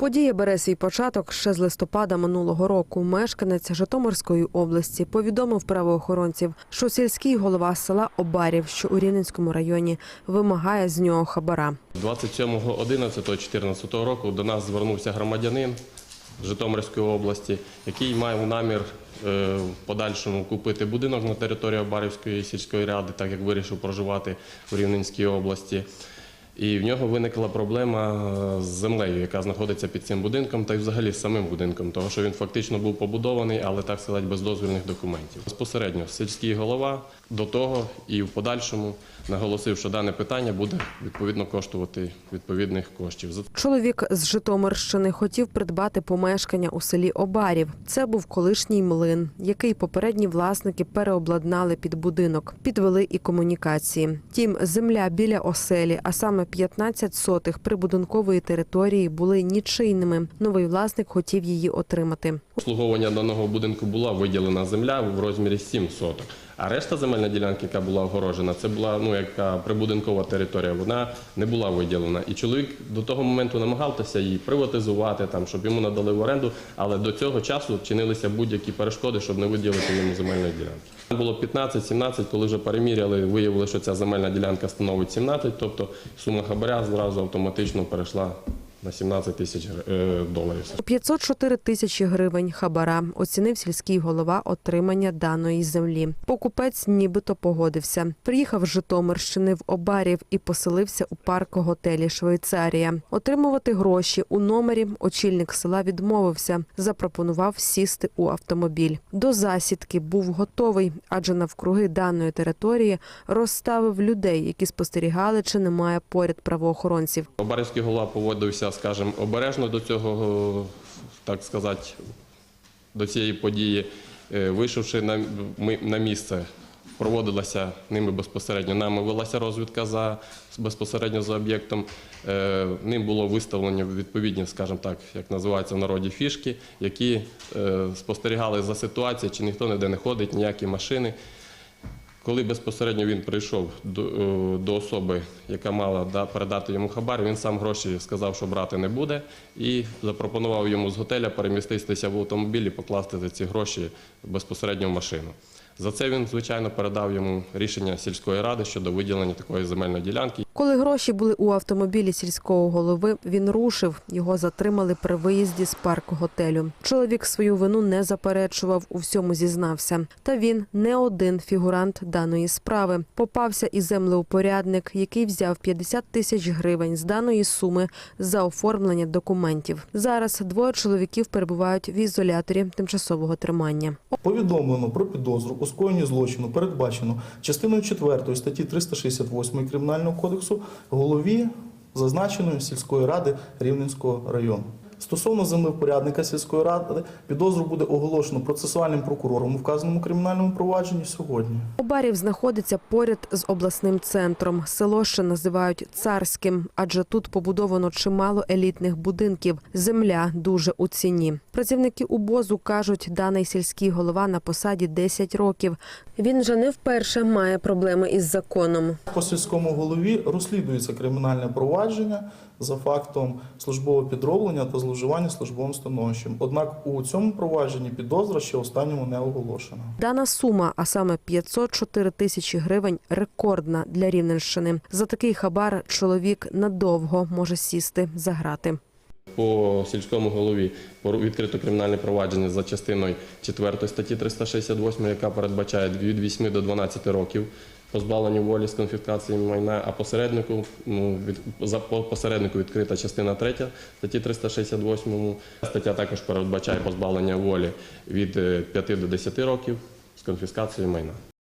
Подія бере свій початок ще з листопада минулого року. Мешканець Житомирської області повідомив правоохоронців, що сільський голова села Обарів, що у Рівненському районі, вимагає з нього хабара. 27.11.2014 року до нас звернувся громадянин Житомирської області, який мав намір е, в подальшому купити будинок на території Обарівської сільської ради, так як вирішив проживати у Рівненській області. І в нього виникла проблема е, з землею, яка знаходиться під цим будинком, та й взагалі з самим будинком, тому що він фактично був побудований, але так сказати, без дозвільних документів. Безпосередньо сільський голова до того і в подальшому наголосив, що дане питання буде відповідно коштувати відповідних коштів. Чоловік з Житомирщини хотів придбати помешкання у селі Обарів. Це був колишній млин, який попередні власники переобладнали під будинок, підвели і комунікації. Тім, земля біля оселі, а саме 15 сотих прибудинкової території, були нічийними. Новий власник хотів її отримати. обслуговування даного будинку була виділена земля в розмірі 7 соток. А решта земельна ділянка, яка була огорожена, це була ну яка прибудинкова територія. Вона не була виділена. І чоловік до того моменту намагався її приватизувати, там щоб йому надали в оренду. Але до цього часу чинилися будь-які перешкоди, щоб не виділити йому земельної ділянки. Було 15-17, коли вже переміряли, виявили, що ця земельна ділянка становить 17, тобто сума хабаря зразу автоматично перейшла на 17 тисяч е, доларів. У 504 тисячі гривень хабара оцінив сільський голова отримання даної землі. Покупець нібито погодився. Приїхав з Житомирщини в Обарів і поселився у парко-готелі Швейцарія. Отримувати гроші у номері очільник села відмовився. Запропонував сісти у автомобіль. До засідки був готовий, адже навкруги даної території розставив людей, які спостерігали, чи немає поряд правоохоронців. Обарівський голова поводився, скажімо, обережно до цього, так сказати, до цієї події. Е, Вийшовши на, на місце, проводилася ними безпосередньо. Нами велася розвідка за безпосередньо за об'єктом. Е, Ним було виставлені відповідні, скажімо так, як називається в народі фішки, які е, спостерігали за ситуацією, чи ніхто ніде не ходить, ніякі машини. Коли безпосередньо він прийшов до, е, до особи, яка мала да- передати йому хабар, він сам гроші сказав, що брати не буде, і запропонував йому з готеля переміститися в автомобіль і покласти ці гроші безпосередньо в машину. За це він, звичайно, передав йому рішення сільської ради щодо виділення такої земельної ділянки. Коли гроші були у автомобілі сільського голови, він рушив. Його затримали при виїзді з парку готелю. Чоловік свою вину не заперечував, у всьому зізнався. Та він не один фігурант даної справи. Попався і землеупорядник, який взяв 50 тисяч гривень з даної суми за оформлення документів. Зараз двоє чоловіків перебувають в ізоляторі тимчасового тримання. Повідомлено про підозру у скоєнні злочину, передбачено частиною 4 статті 368 Кримінального кодексу голові зазначеної сільської ради Рівненського району. Стосовно землевпорядника сільської ради, підозру буде оголошено процесуальним прокурором у вказаному кримінальному провадженні сьогодні. Обарів знаходиться поряд з обласним центром. Село ще називають царським, адже тут побудовано чимало елітних будинків. Земля дуже у ціні. Працівники УБОЗу кажуть, даний сільський голова на посаді 10 років. Він вже не вперше має проблеми із законом. По сільському голові розслідується кримінальне провадження за фактом службового підроблення та зловживання службовим становищем. Однак у цьому провадженні підозра ще останньому не оголошена. Дана сума, а саме 504 тисячі гривень, рекордна для Рівненщини. За такий хабар чоловік надовго може сісти за грати. По сільському голові пору- відкрито кримінальне провадження за частиною 4 статті 368, яка передбачає від 8 до 12 років позбавлення волі з конфіскацією майна, а посереднику ну, від, за по посереднику відкрита частина 3 статті 368. Стаття також передбачає позбавлення волі від е, 5 до 10 років з конфіскацією майна.